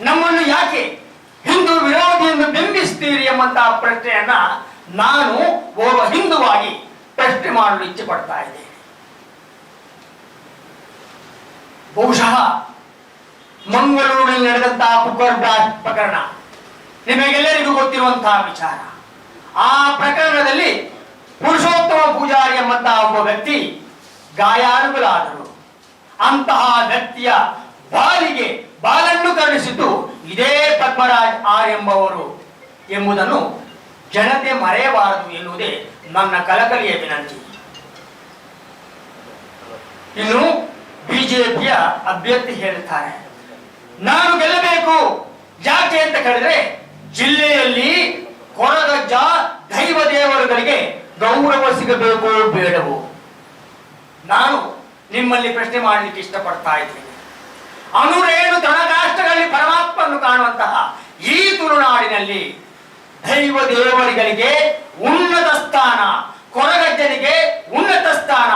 ನಮ್ಮನ್ನು ಯಾಕೆ ಹಿಂದೂ ವಿರೋಧಿಯನ್ನು ಬಿಂಬಿಸ್ತೀರಿ ಎಂಬಂತಹ ಪ್ರಶ್ನೆಯನ್ನ ನಾನು ಓರ್ವ ಹಿಂದುವಾಗಿ ಪ್ರಶ್ನೆ ಮಾಡಲು ಇಚ್ಛೆ ಪಡ್ತಾ ಇದ್ದೇನೆ. ಬಹುಶಃ ಮಂಗಳೂರಿನಲ್ಲಿ ನಡೆದಂತಹ ಕುಕ್ಕರ್ ಪ್ರಕರಣ ನಿಮಗೆಲ್ಲರಿಗೂ ಗೊತ್ತಿರುವಂತಹ ವಿಚಾರ. ಆ ಪ್ರಕರಣದಲ್ಲಿ ಪುರುಷೋತ್ತಮ ಪೂಜಾರಿ ಎಂಬಂತಹ ಒಬ್ಬ ವ್ಯಕ್ತಿ ಗಾಯಾನುಗಳಾದರು ಅಂತಹ ವ್ಯಕ್ತಿಯ ಬಾಲಿಗೆ ಬಾಲನ್ನು ಕರುಣಿಸಿದ್ದು ಇದೇ ಪದ್ಮರಾಜ್ ಆರ್ ಎಂಬವರು ಎಂಬುದನ್ನು ಜನತೆ ಮರೆಯಬಾರದು ಎನ್ನುವುದೇ ನನ್ನ ಕಲಕಲಿಯ ವಿನಂತಿ. ಇನ್ನು ಬಿಜೆಪಿಯ ಅಭ್ಯರ್ಥಿ ಹೇಳುತ್ತಾರೆ, ನಾನು ಗೆಲ್ಲಬೇಕು. ಯಾಕೆ ಅಂತ ಕೇಳಿದ್ರೆ, ಜಿಲ್ಲೆಯಲ್ಲಿ ಕೊರಗಜ್ಜ ದೈವ ದೇವರುಗಳಿಗೆ ಗೌರವ ಸಿಗಬೇಕು ಬೇಡವು. ನಾನು ನಿಮ್ಮಲ್ಲಿ ಪ್ರಶ್ನೆ ಮಾಡಲಿಕ್ಕೆ ಇಷ್ಟಪಡ್ತಾ ಇದ್ದೇನೆ. ಅನುರೇಣು ಧನಕಾಷ್ಟಗಳಲ್ಲಿ ಪರಮಾತ್ಮನ್ನು ಕಾಣುವಂತಹ ಈ ತುಳುನಾಡಿನಲ್ಲಿ ದೈವ ದೇವರುಗಳಿಗೆ ಉನ್ನತ ಸ್ಥಾನ, ಕೊರಗಜ್ಜನಿಗೆ ಉನ್ನತ ಸ್ಥಾನ,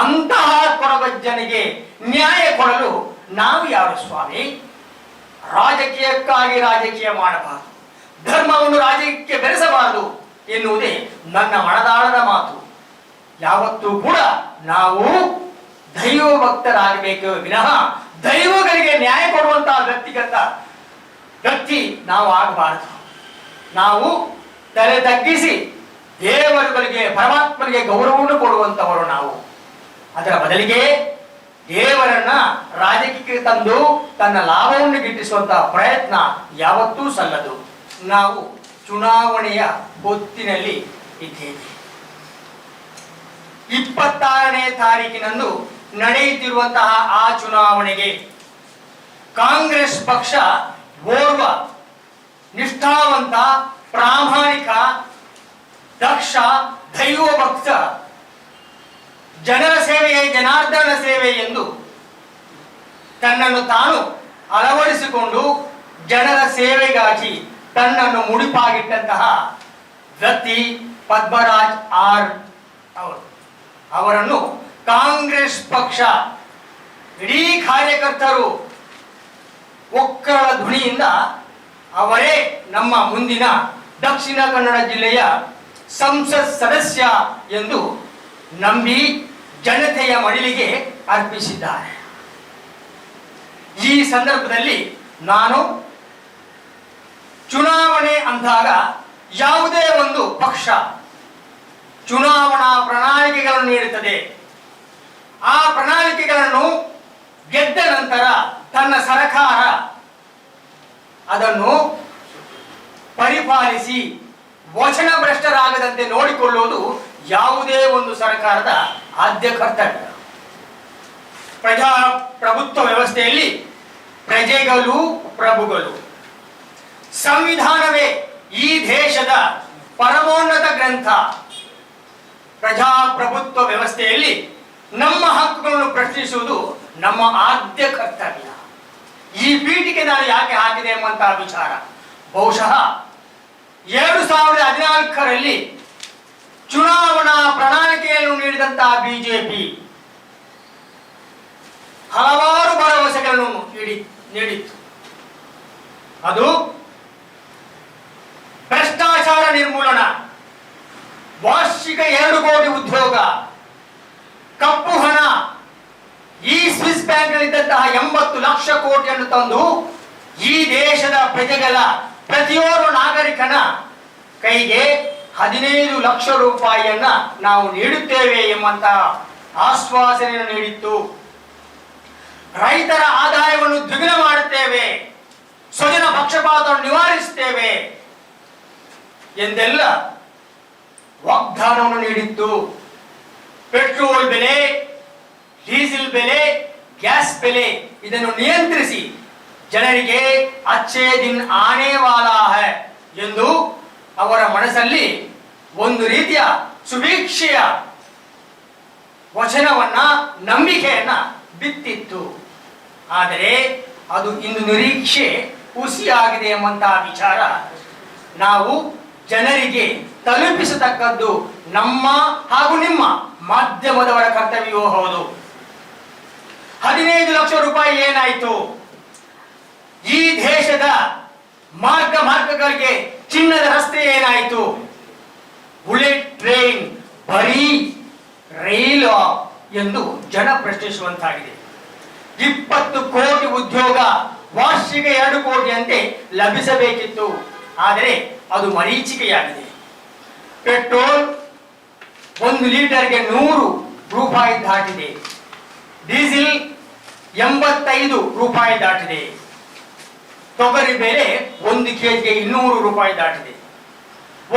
ಅಂತಹ ಕೊರಗಜ್ಜನಿಗೆ ನ್ಯಾಯ ಕೊಡಲು ನಾವು ಯಾರು ಸ್ವಾಮಿ? ರಾಜಕೀಯಕ್ಕಾಗಿ ರಾಜಕೀಯ ಮಾಡಬಾರದು. ಧರ್ಮವನ್ನು ರಾಜಕೀಯಕ್ಕೆ ಬೆರೆಸಬಾರದು ಎನ್ನುವುದೇ ನನ್ನ ಮನದಾಳದ ಮಾತು. ಯಾವತ್ತೂ ಕೂಡ ನಾವು ದೈವ ಭಕ್ತರಾಗಬೇಕು ವಿನಃ ದೈವಗಳಿಗೆ ನ್ಯಾಯ ಕೊಡುವಂತಹ ವ್ಯಕ್ತಿಗತ ವ್ಯಕ್ತಿ ನಾವು ಆಗಬಾರದು. ನಾವು ತಲೆ ತಗ್ಗಿಸಿ ದೇವರುಗಳಿಗೆ, ಪರಮಾತ್ಮನಿಗೆ ಗೌರವವನ್ನು ಕೊಡುವಂತವರು ನಾವು. ಅದರ ಬದಲಿಗೆ ದೇವರನ್ನ ರಾಜಕೀಯಕ್ಕೆ ತಂದು ತನ್ನ ಲಾಭವನ್ನು ಗಿಟ್ಟಿಸುವಂತಹ ಪ್ರಯತ್ನ ಯಾವತ್ತೂ ಸಲ್ಲದು. ನಾವು ಚುನಾವಣೆಯ ಹೊತ್ತಿನಲ್ಲಿ ಇದ್ದೇವೆ. ಇಪ್ಪತ್ತಾರನೇ ತಾರೀಕಿನಂದು ನಡೆಯುತ್ತಿರುವಂತಹ ಆ ಚುನಾವಣೆಗೆ ಕಾಂಗ್ರೆಸ್ ಪಕ್ಷ ಓರ್ವ ನಿಷ್ಠಾವಂತ, ಪ್ರಾಮಾಣಿಕ, ದಕ್ಷ, ದೈವ ಭಕ್ತ, ಜನರ ಸೇವೆಯೇ ಜನಾರ್ದನ ಸೇವೆ ಎಂದು ತನ್ನನ್ನು ತಾನು ಅಳವಡಿಸಿಕೊಂಡು ಜನರ ಸೇವೆಗಾಗಿ ತನ್ನನ್ನು ಮುಡಿಪಾಗಿಟ್ಟಂತಹ ವ್ಯಕ್ತಿ ಪದ್ಮರಾಜ್ ಆರ್ ಅವರು. ಅವರನ್ನು ಕಾಂಗ್ರೆಸ್ ಪಕ್ಷ, ಇಡೀ ಕಾರ್ಯಕರ್ತರು ಒಕ್ಕಳ ಧ್ವನಿಯಿಂದ ಅವರೇ ನಮ್ಮ ಮುಂದಿನ ದಕ್ಷಿಣ ಕನ್ನಡ ಜಿಲ್ಲೆಯ ಸಂಸತ್ ಸದಸ್ಯ ಎಂದು ನಂಬಿ ಜನತೆಯ ಮಡಿಲಿಗೆ ಅರ್ಪಿಸಿದ್ದಾರೆ. ಈ ಸಂದರ್ಭದಲ್ಲಿ ನಾನು ಚುನಾವಣೆ ಅಂದಾಗ ಯಾವುದೇ ಒಂದು ಪಕ್ಷ ಚುನಾವಣಾ ಪ್ರಣಾಳಿಕೆಗಳನ್ನು ನೀಡುತ್ತದೆ. ಆ ಪ್ರಣಾಳಿಕೆಗಳನ್ನು ಗೆದ್ದ ನಂತರ ತನ್ನ ಸರಕಾರ ಅದನ್ನು ಪರಿಪಾಲಿಸಿ ವಚನ ಭ್ರಷ್ಟರಾಗದಂತೆ ನೋಡಿಕೊಳ್ಳುವುದು ಯಾವುದೇ ಒಂದು ಸರ್ಕಾರದ ಆದ್ಯ ಕರ್ತವ್ಯ. ಪ್ರಜಾಪ್ರಭುತ್ವ ವ್ಯವಸ್ಥೆಯಲ್ಲಿ ಪ್ರಜೆಗಳು ಪ್ರಭುಗಳು. ಸಂವಿಧಾನವೇ ಈ ದೇಶದ ಪರಮೋನ್ನತ ಗ್ರಂಥ. ಪ್ರಜಾಪ್ರಭುತ್ವ ವ್ಯವಸ್ಥೆಯಲ್ಲಿ ನಮ್ಮ ಹಕ್ಕುಗಳನ್ನು ಪ್ರಶ್ನಿಸುವುದು ನಮ್ಮ ಆದ್ಯ ಕರ್ತವ್ಯ. ಈ ಪೀಠಿಗೆ ನಾನು ಯಾಕೆ ಹಾಕಿದೆ ಎಂಬಂತಹ ವಿಚಾರ. ಬಹುಶಃ ಎರಡು ಸಾವಿರದ ಹದಿನಾಲ್ಕರಲ್ಲಿ ಚುನಾವಣಾ ಪ್ರಣಾಳಿಕೆಯನ್ನು ನೀಡಿದಂತಹ ಬಿಜೆಪಿ ಹಲವಾರು ಭರವಸೆಗಳನ್ನು ನೀಡಿ, ನೀಡಿತ್ತು. ಅದು ಭ್ರಷ್ಟಾಚಾರ ನಿರ್ಮೂಲನ, ವಾರ್ಷಿಕ ಎರಡು ಕೋಟಿ ಉದ್ಯೋಗ ಕಪ್ಪು ಹಣ. ಈ ಸ್ವಿಸ್ ಬ್ಯಾಂಕ್ ಇದ್ದಂತಹ ಎಂಬತ್ತು ಲಕ್ಷ ಕೋಟಿಯನ್ನು ತಂದು ಈ ದೇಶದ ಪ್ರಜೆಗಳ, ಪ್ರತಿಯೊಬ್ಬ ನಾಗರಿಕನ ಕೈಗೆ ಹದಿನೈದು ಲಕ್ಷ ರೂಪಾಯಿಯನ್ನ ನಾವು ನೀಡುತ್ತೇವೆ ಎಂಬಂತಹ ಆಶ್ವಾಸನೆಯನ್ನು ನೀಡಿತ್ತು. ರೈತರ ಆದಾಯವನ್ನು ದ್ವಿಗುಣ ಮಾಡುತ್ತೇವೆ. ಸ್ವಜನ ಪಕ್ಷಪಾತವನ್ನು ನಿವಾರಿಸುತ್ತೇವೆ ಎಂದೆಲ್ಲ ವಾಗ್ದಾನವನ್ನು ನೀಡಿತ್ತು. ಪೆಟ್ರೋಲ್ ಬೆಲೆ, ಡೀಸೆಲ್ ಬೆಲೆ, ಗ್ಯಾಸ್ ಬೆಲೆ ಇದನ್ನು ನಿಯಂತ್ರಿಸಿ. ಜನರಿಗೆ ಅಚ್ಚೇ ದಿನ್ ಆನೆ ವಾಲಾಹ ಎಂದು ಅವರ ಮನಸ್ಸಲ್ಲಿ ಒಂದು ರೀತಿಯ ಸುಭೀಕ್ಷೆಯ ವಚನವನ್ನ, ನಂಬಿಕೆಯನ್ನ ಬಿತ್ತಿತ್ತು. ಆದರೆ ಅದು ಇಂದು ನಿರೀಕ್ಷೆ ಹುಸಿಯಾಗಿದೆ ಎಂಬಂತಹ ವಿಚಾರ ನಾವು ಜನರಿಗೆ ತಲುಪಿಸತಕ್ಕದ್ದು ನಮ್ಮ ಹಾಗೂ ನಿಮ್ಮ ಮಾಧ್ಯಮದವರ ಕರ್ತವ್ಯವೂ ಹೌದು. ಹದಿನೈದು ಲಕ್ಷ ರೂಪಾಯಿ ಏನಾಯಿತು? ಈ ದೇಶದ ಮಾರ್ಗ ಮಾರ್ಗಗಳಿಗೆ ಚಿನ್ನದ ರಸ್ತೆ ಏನಾಯಿತು? ಬುಲೆಟ್ ಟ್ರೈನ್, ಬರೀ ರೈಲ್ ಎಂದು ಜನ ಪ್ರಶ್ನಿಸುವಂತಾಗಿದೆ ಇಪ್ಪತ್ತು ಕೋಟಿ ಉದ್ಯೋಗ ವಾರ್ಷಿಕ ಎರಡು ಕೋಟಿಯಂತೆ ಲಭಿಸಬೇಕಿತ್ತು. ಆದರೆ ಅದು ಮರೀಚಿಕೆಯಾಗಿದೆ. ಪೆಟ್ರೋಲ್ ಒಂದು ಲೀಟರ್ಗೆ ನೂರು ರೂಪಾಯಿ ದಾಟಿದೆ. ಡೀಸೆಲ್ ಎಂಬತ್ತೈದು ರೂಪಾಯಿ ದಾಟಿದೆ. ತೊಗರಿ ಬೆಲೆ ಒಂದು ಕೆಜಿಗೆ ಇನ್ನೂರು ರೂಪಾಯಿ ದಾಟಿದೆ.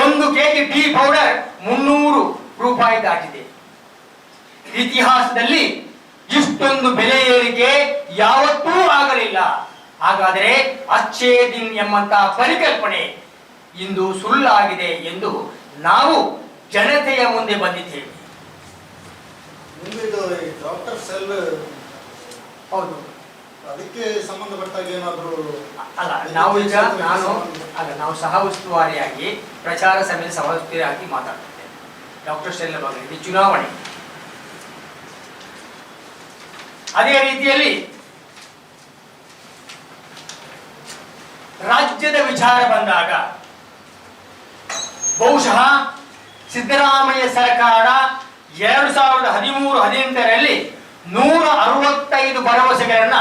ಒಂದು ಕೆಜಿ ಟೀ ಪೌಡರ್ ಮುನ್ನೂರು ರೂಪಾಯಿ ದಾಟಿದೆ. ಇತಿಹಾಸದಲ್ಲಿ ಇಷ್ಟೊಂದು ಬೆಲೆ ಏರಿಕೆ ಯಾವತ್ತೂ ಆಗಲಿಲ್ಲ. ಹಾಗಾದರೆ ಅಚ್ಚೇ ದಿನ್ ಎಂಬಂತಹ ಪರಿಕಲ್ಪನೆ ಇಂದು ಸುಳ್ಳಾಗಿದೆ ಎಂದು ನಾವು ಜನತೆಯ ಮುಂದೆ ಬಂದಿದ್ದೇವೆ. ನಿಮ್ದು ಈ ಡಾಕ್ಟರ್ ಸೆಲ್ ಹೌದು. ಅದಕ್ಕೆ ಸಂಬಂಧಪಟ್ಟಾಗ ಏನಾದರೂ ಅಲ್ಲ ನಾವು ಈಗ ನಾನು ಅಲ್ಲ ನಾವು ಸಹ ಉಸ್ತುವಾರಿಯಾಗಿ ಪ್ರಚಾರ ಸಮಿತಿ ಸಹ ಉಸ್ತುವಾರಿಯಾಗಿ ಮಾತಾಡ್ತಿದ್ದೇವೆ ಡಾಕ್ಟರ್ ಶೆಲ್ಲ ಬಗ್ಗೆ ಇದು ಚುನಾವಣೆ. ಅದೇ ರೀತಿಯಲ್ಲಿ ರಾಜ್ಯದ ವಿಚಾರ ಬಂದಾಗ ಬಹುಶಃ ಸಿದ್ದರಾಮಯ್ಯ ಸರ್ಕಾರ ಎರಡು ಸಾವಿರದ ಹದಿಮೂರು ಹದಿನೆಂಟರಲ್ಲಿ ನೂರ ಅರವತ್ತೈದು ಭರವಸೆಗಳನ್ನ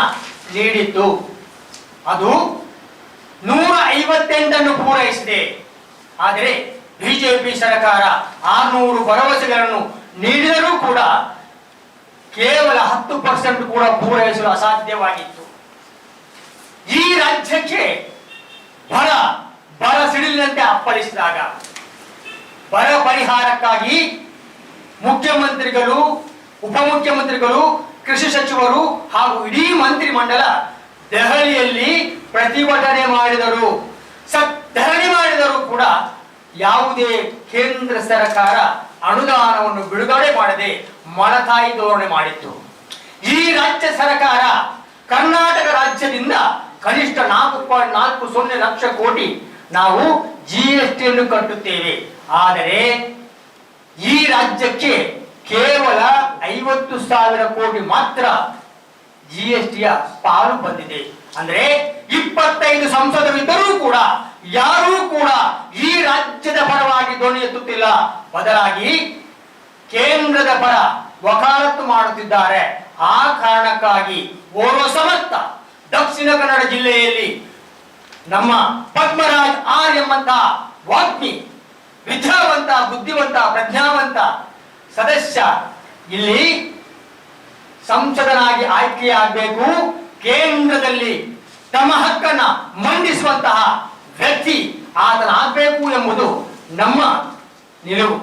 ನೀಡಿತ್ತು. ಅದು ನೂರ ಐವತ್ತೆಂಟನ್ನು ಪೂರೈಸಿದೆ. ಆದರೆ ಬಿಜೆಪಿ ಸರ್ಕಾರ ಆರ್ನೂರು ಭರವಸೆಗಳನ್ನು ನೀಡಿದರೂ ಕೂಡ ಕೇವಲ ಹತ್ತು ಪರ್ಸೆಂಟ್ ಕೂಡ ಪೂರೈಸಲು ಅಸಾಧ್ಯವಾಗಿತ್ತು. ಈ ರಾಜ್ಯಕ್ಕೆ ಬರ ಬರ ಸಿಡಿಲಿನಂತೆ ಅಪ್ಪಳಿಸಿದಾಗ ಬರ ಪರಿಹಾರಕ್ಕಾಗಿ ಮುಖ್ಯಮಂತ್ರಿಗಳು, ಉಪಮುಖ್ಯಮಂತ್ರಿಗಳು, ಕೃಷಿ ಸಚಿವರು ಹಾಗೂ ಇಡೀ ಮಂತ್ರಿಮಂಡಲ ದೆಹಲಿಯಲ್ಲಿ ಪ್ರತಿಭಟನೆ ಮಾಡಿದರು. ಧರಣಿ ಮಾಡಿದರೂ ಕೂಡ ಯಾವುದೇ ಕೇಂದ್ರ ಸರ್ಕಾರ ಅನುದಾನವನ್ನು ಬಿಡುಗಡೆ ಮಾಡದೆ ಮಳತಾಯಿ ಧೋರಣೆ ಮಾಡಿತ್ತು. ಈ ರಾಜ್ಯ ಸರ್ಕಾರ ಕರ್ನಾಟಕ ರಾಜ್ಯದಿಂದ ಕನಿಷ್ಠ ನಾಲ್ಕು ಪಾಯಿಂಟ್ ನಾಲ್ಕು ಸೊನ್ನೆ ಲಕ್ಷ ಕೋಟಿ ನಾವು ಜಿ ಎಸ್ ಟಿಯನ್ನು ಕಟ್ಟುತ್ತೇವೆ. ಆದರೆ ಈ ರಾಜ್ಯಕ್ಕೆ ಕೇವಲ ಐವತ್ತು ಸಾವಿರ ಕೋಟಿ ಮಾತ್ರ ಜಿ ಎಸ್ ಟಿಯ ಪಾಲು ಬಂದಿದೆ. ಅಂದ್ರೆ ಇಪ್ಪತ್ತೈದು ಸಂಸದರಿದ್ದರೂ ಕೂಡ, ಯಾರೂ ಕೂಡ ಈ ರಾಜ್ಯದ ಪರವಾಗಿ ಧ್ವನಿ ಎತ್ತುತ್ತಿಲ್ಲ. ಬದಲಾಗಿ ಕೇಂದ್ರದ ಪರ ವಕಾಲತ್ತು ಮಾಡುತ್ತಿದ್ದಾರೆ. ಆ ಕಾರಣಕ್ಕಾಗಿ ಓರ್ವ ಸಮರ್ಥ ದಕ್ಷಿಣ ಕನ್ನಡ ಜಿಲ್ಲೆಯಲ್ಲಿ ನಮ್ಮ ಪದ್ಮರಾಜ್ ಆರ್ ಎಂಬಂತಹ ವಾಗ್ಮಿ, ವಿದ್ಯಾವಂತ, ಬುದ್ಧಿವಂತ, ಪ್ರಜ್ಞಾವಂತ ಸದಸ್ಯ. ಇಲ್ಲಿ ಸಂಸದನಾಗಿ ಆಯ್ಕೆಯಾಗಬೇಕು ಕೇಂದ್ರದಲ್ಲಿ ತಮ್ಮ ಹಕ್ಕನ್ನ ಮಂಡಿಸುವಂತಹ ವ್ಯಕ್ತಿ ಆತನಾಗಬೇಕು ಎಂಬುದು ನಮ್ಮ ನಿಲುವು.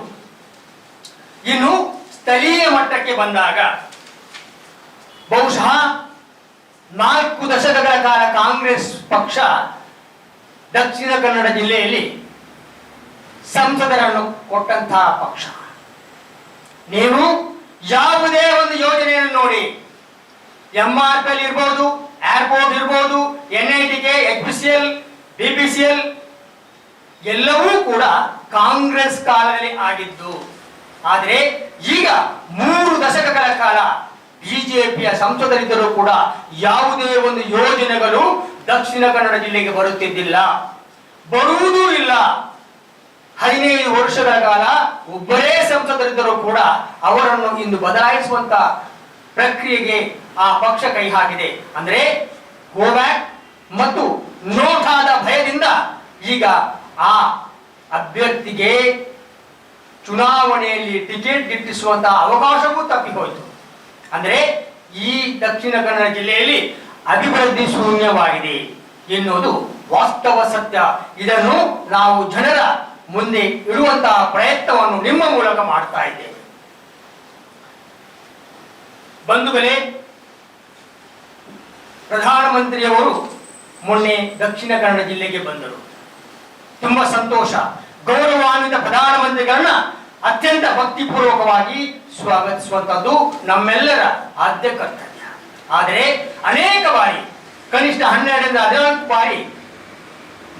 ಇನ್ನು ಸ್ಥಳೀಯ ಮಟ್ಟಕ್ಕೆ ಬಂದಾಗ ಬಹುಶಃ ನಾಲ್ಕು ದಶಕಗಳ ಕಾಲ ಕಾಂಗ್ರೆಸ್ ಪಕ್ಷ ದಕ್ಷಿಣ ಕನ್ನಡ ಜಿಲ್ಲೆಯಲ್ಲಿ ಸಂಸದರನ್ನು ಕೊಟ್ಟಂತಹ ಪಕ್ಷ. ನೀವು ಯಾವುದೇ ಒಂದು ಯೋಜನೆಯನ್ನು ನೋಡಿ. ಎಂ ಆರ್ ಪಿ ಇರ್ಬೋದು, ಏರ್ಪೋರ್ಟ್ ಇರ್ಬೋದು N I T K H P C L, B P C L, ಎಲ್ಲವೂ ಕೂಡ ಕಾಂಗ್ರೆಸ್ ಕಾಲದಲ್ಲಿ ಆಗಿದ್ದು. ಆದರೆ ಈಗ ಮೂರು ದಶಕಗಳ ಕಾಲ ಬಿಜೆಪಿಯ ಸಂಸದರಿದ್ದರೂ ಕೂಡ ಯಾವುದೇ ಒಂದು ಯೋಜನೆಗಳು ದಕ್ಷಿಣ ಕನ್ನಡ ಜಿಲ್ಲೆಗೆ ಬರುತ್ತಿದ್ದಿಲ್ಲ. ಬರುವುದೂ ಇಲ್ಲ. ಹದಿನೈದು ವರ್ಷಗಳ ಕಾಲ ಒಬ್ಬರೇ ಸಂಸದರಿದ್ದರೂ ಕೂಡ ಅವರನ್ನು ಇಂದು ಬದಲಾಯಿಸುವಂತ ಪ್ರಕ್ರಿಯೆಗೆ ಆ ಪಕ್ಷ ಕೈ ಹಾಕಿದೆ. ಅಂದ್ರೆ ಗೋಬ್ಯಾಕ್ ಮತ್ತು ನೋಟಾದ ಭಯದಿಂದ ಈಗ ಆ ಅಭ್ಯರ್ಥಿಗೆ ಚುನಾವಣೆಯಲ್ಲಿ ಟಿಕೆಟ್ ಗಿಟ್ಟಿಸುವಂತಹ ಅವಕಾಶವೂ ತಪ್ಪಿಹೋಯಿತು. ಅಂದ್ರೆ ಈ ದಕ್ಷಿಣ ಕನ್ನಡ ಜಿಲ್ಲೆಯಲ್ಲಿ ಅಭಿವೃದ್ಧಿ ಶೂನ್ಯವಾಗಿದೆ ಎನ್ನುವುದು ವಾಸ್ತವ ಸತ್ಯ. ಇದನ್ನು ನಾವು ಜನರ ಮುಂದೆ ಇಡುವಂತಹ ಪ್ರಯತ್ನವನ್ನು ನಿಮ್ಮ ಮೂಲಕ ಮಾಡ್ತಾ ಇದ್ದೇವೆ. ಬಂಧುಗಳೇ, ಪ್ರಧಾನಮಂತ್ರಿಯವರು ಮೊನ್ನೆ ದಕ್ಷಿಣ ಕನ್ನಡ ಜಿಲ್ಲೆಗೆ ಬಂದರು. ತುಂಬಾ ಸಂತೋಷ. ಗೌರವಾನ್ವಿತ ಪ್ರಧಾನಮಂತ್ರಿಗಳನ್ನ ಅತ್ಯಂತ ಭಕ್ತಿಪೂರ್ವಕವಾಗಿ ಸ್ವಾಗತಿಸುವಂತದ್ದು ನಮ್ಮೆಲ್ಲರ ಆದ್ಯ ಕರ್ತವ್ಯ. ಆದರೆ ಅನೇಕ ಬಾರಿ, ಕನಿಷ್ಠ ಹನ್ನೆರಡರಿಂದ ಹದಿನಾಲ್ಕು ಬಾರಿ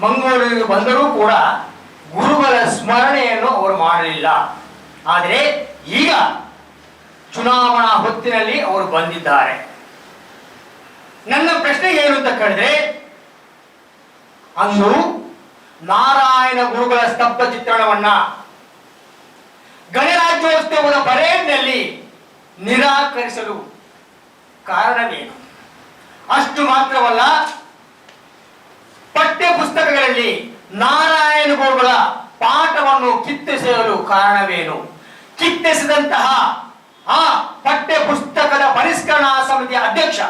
ಮಂಗಳೂರಿಗೆ ಬಂದರೂ ಕೂಡ ಗುರುಗಳ ಸ್ಮರಣೆಯನ್ನು ಅವರು ಮಾಡಲಿಲ್ಲ. ಆದರೆ ಈಗ ಚುನಾವಣಾ ಹೊತ್ತಿನಲ್ಲಿ ಅವರು ಬಂದಿದ್ದಾರೆ. ನನ್ನ ಪ್ರಶ್ನೆ ಏನು ಅಂತ ಕೇಳಿದ್ರೆ, ಅಂದು ನಾರಾಯಣ ಗುರುಗಳ ಸ್ತಬ್ಧ ಚಿತ್ರಣವನ್ನ ಗಣರಾಜ್ಯೋತ್ಸವದ ಪರೇಡ್ನಲ್ಲಿ ನಿರಾಕರಿಸಲು ಕಾರಣವೇನು? ಅಷ್ಟು ಮಾತ್ರವಲ್ಲ ಪಠ್ಯ ಪುಸ್ತಕಗಳಲ್ಲಿ ನಾರಾಯಣ ಗುರುಗಳ ಪಾಠವನ್ನು ಕಿತ್ತೆಸೆಯಲು ಕಾರಣವೇನು? ಕಿತ್ತೆಸೆದಂತಹ ಆ ಪಠ್ಯ ಪುಸ್ತಕದ ಪರಿಷ್ಕರಣಾ ಸಮಿತಿಯ ಅಧ್ಯಕ್ಷ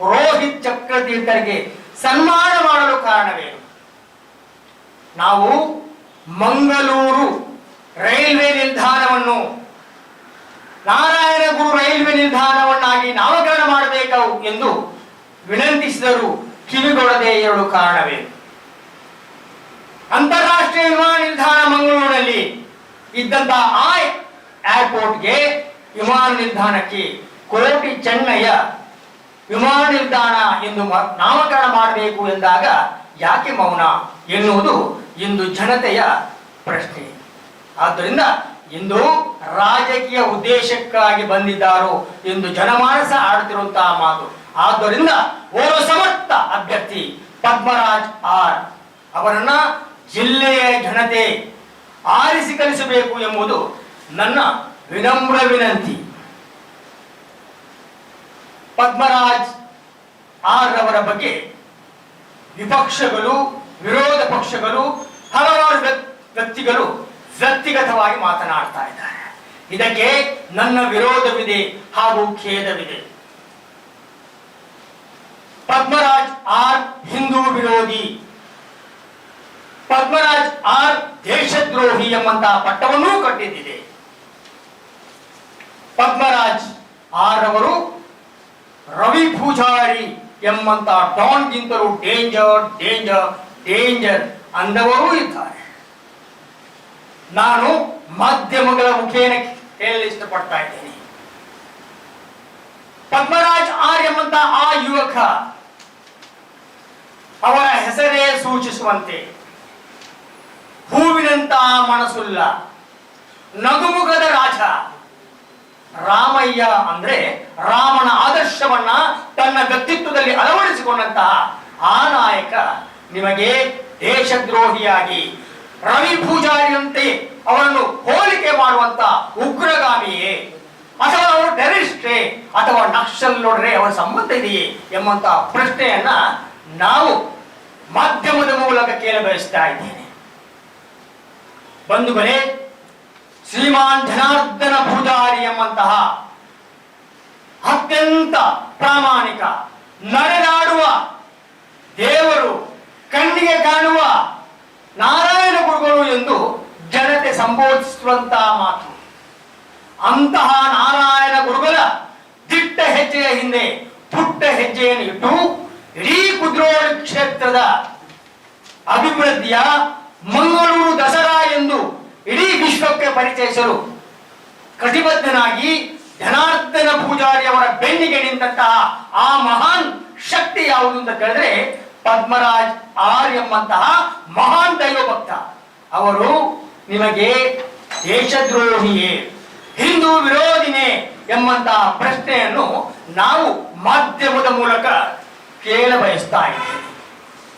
ರೋಹಿತ್ ಚಕ್ರತೀರ್ಥರಿಗೆ ಸನ್ಮಾನ ಮಾಡಲು ಕಾರಣವೇನು? ನಾವು ಮಂಗಳೂರು ರೈಲ್ವೆ ನಿಲ್ದಾಣವನ್ನು ನಾರಾಯಣ ಗುರು ರೈಲ್ವೆ ನಿಲ್ದಾಣವನ್ನಾಗಿ ನಾಮಕರಣ ಮಾಡಬೇಕು ಎಂದು ವಿನಂತಿಸಿದರು ಕಿವಿಗೊಡದೆ ಎರಡು ಕಾರಣವೇನು? ಅಂತಾರಾಷ್ಟ್ರೀಯ ವಿಮಾನ ನಿಲ್ದಾಣ ಮಂಗಳೂರಿನಲ್ಲಿ ಇದ್ದಂತಹ ಆ ಏರ್ಪೋರ್ಟ್ಗೆ ವಿಮಾನ ನಿಲ್ದಾಣಕ್ಕೆ ಕೋಟಿ ಚೆನ್ನಯ್ಯ ವಿಮಾನ ನಿಲ್ದಾಣ ಎಂದು ನಾಮಕರಣ ಮಾಡಬೇಕು ಎಂದಾಗ ಯಾಕೆ ಮೌನ ಎನ್ನುವುದು ಇಂದು ಜನತೆಯ ಪ್ರಶ್ನೆ. ಆದ್ದರಿಂದ ಇಂದು ರಾಜಕೀಯ ಉದ್ದೇಶಕ್ಕಾಗಿ ಬಂದಿದ್ದಾರೋ ಎಂದು ಜನಮಾನಸ ಆಡುತ್ತಿರುವಂತಹ ಮಾತು. ಆದ್ದರಿಂದ ಓರ್ವ ಸಮರ್ಥ ಅಭ್ಯರ್ಥಿ ಪದ್ಮರಾಜ್ ಆರ್ ಅವರನ್ನ ಜಿಲ್ಲೆಯ ಜನತೆ ಆರಿಸಿ ಕಲಿಸಬೇಕು ಎಂಬುದು ನನ್ನ ವಿನಮ್ರ ವಿನಂತಿ. ಪದ್ಮರಾಜ್ ಆರ್ ರವರ ಬಗ್ಗೆ ವಿಪಕ್ಷಗಳು, ವಿರೋಧ ಪಕ್ಷಗಳು, ಹಲವಾರು ವ್ಯಕ್- ವ್ಯಕ್ತಿಗಳು ವ್ಯಕ್ತಿಗತವಾಗಿ ಮಾತನಾಡ್ತಾ ಇದ್ದಾರೆ. ಇದಕ್ಕೆ ನನ್ನ ವಿರೋಧವಿದೆ ಹಾಗೂ ಖೇದವಿದೆ. ಪದ್ಮರಾಜ್ ಆರ್ ಹಿಂದೂ ವಿರೋಧಿ. ಪದ್ಮರಾಜ್ ಆರ್ ದೇಶದ್ರೋಹಿ ಎಂಬಂತಹ ಪಟ್ಟವನ್ನೂ ಕಟ್ಟಿದ್ದಿದೆ ಪದ್ಮರಾಜ್ ಆರ್ ಅವರು ರವಿ ಪೂಜಾರಿ ಎಂಬಂತ ಡಾನ್ಗಿಂತಲೂ ಡೇಂಜರ್ ಡೇಂಜರ್ ಡೇಂಜರ್ ಅಂದವರೂ ಇದ್ದಾರೆ. ನಾನು ಮಾಧ್ಯಮಗಳ ಮುಖೇನ ಕೇಳಲು ಇಷ್ಟಪಡ್ತಾ ಇದ್ದೇನೆ. ಪದ್ಮರಾಜ್ ಆರ್ ಎಂಬಂತ ಆ ಯುವಕ ಅವರ ಹೆಸರೇ ಸೂಚಿಸುವಂತೆ. ಹೂವಿನಂತ ಮನಸ್ಸುಲ್ಲ ನಗುಮುಗದ ರಾಜ ರಾಮಯ್ಯ ಅಂದ್ರೆ ರಾಮನ ಆದರ್ಶವನ್ನ ತನ್ನ ವ್ಯಕ್ತಿತ್ವದಲ್ಲಿ ಅಳವಡಿಸಿಕೊಂಡಂತಹ ಆ ನಾಯಕ ನಿಮಗೆ ದೇಶದ್ರೋಹಿಯಾಗಿ, ರವಿ ಪೂಜಾರಿಯಂತೆ ಅವರನ್ನು ಹೋಲಿಕೆ ಮಾಡುವಂತ ಉಗ್ರಗಾಮಿಯೇ, ಅಥವಾ ಅವರು ಟೆರಿಸ್ಟ್ರೇ ಅಥವಾ ನಕ್ಸಲ್ ನೋಡ್ರೆ ಅವರ ಸಂಬಂಧ ಇದೆಯೇ ಎಂಬಂತಹ ಪ್ರಶ್ನೆಯನ್ನ ನಾವು ಮಾಧ್ಯಮದ ಮೂಲಕ ಕೇಳ ಬಯಸ್ತಾ ಇದ್ದೇನೆ. ಬಂಧುಗಳೇ ಶ್ರೀಮಾನ್ ಜನಾರ್ದನ ಪೂಜಾರಿ ಎಂಬಂತಹ ಅತ್ಯಂತ ಪ್ರಾಮಾಣಿಕ, ನಡೆದಾಡುವ ದೇವರು ಕಣ್ಣಿಗೆ ಕಾಣುವ ನಾರಾಯಣ ಗುರುಗಳು ಎಂದು ಜನತೆ ಸಂಬೋಧಿಸುವಂತಹ ಮಾತು. ಅಂತಹ ನಾರಾಯಣ ಗುರುಗಳ ದಿಟ್ಟ ಹೆಜ್ಜೆಯ ಹಿಂದೆ ಪುಟ್ಟ ಹೆಜ್ಜೆಯನ್ನು ಇಟ್ಟು ಇಡೀ ಕುದ್ರೋಳಿ ಕ್ಷೇತ್ರದ ಅಭಿವೃದ್ಧಿಯ ಮಂಗಳೂರು ದಸರಾ ಎಂದು ಇಡೀ ವಿಶ್ವಕ್ಕೆ ಪರಿಚಯಿಸಲು ಕಟಿಬದ್ಧನಾಗಿ ಜನಾರ್ದನ ಪೂಜಾರಿ ಅವರ ಬೆನ್ನಿಗೆ ನಿಂತಹ ಆ ಮಹಾನ್ ಶಕ್ತಿ ಯಾವುದು ಅಂತ ಕೇಳಿದ್ರೆ ಪದ್ಮರಾಜ್ ಆರ್ ಎಂಬಂತಹ ಮಹಾನ್ ದೈವ ಭಕ್ತ ಅವರು ನಿಮಗೆ ದೇಶದ್ರೋಹಿಯೇ, ಹಿಂದೂ ವಿರೋಧಿನೇ ಎಂಬಂತಹ ಪ್ರಶ್ನೆಯನ್ನು ನಾವು ಮಾಧ್ಯಮದ ಮೂಲಕ ಕೇಳ ಬಯಸ್ತಾ ಇದ್ದೇವೆ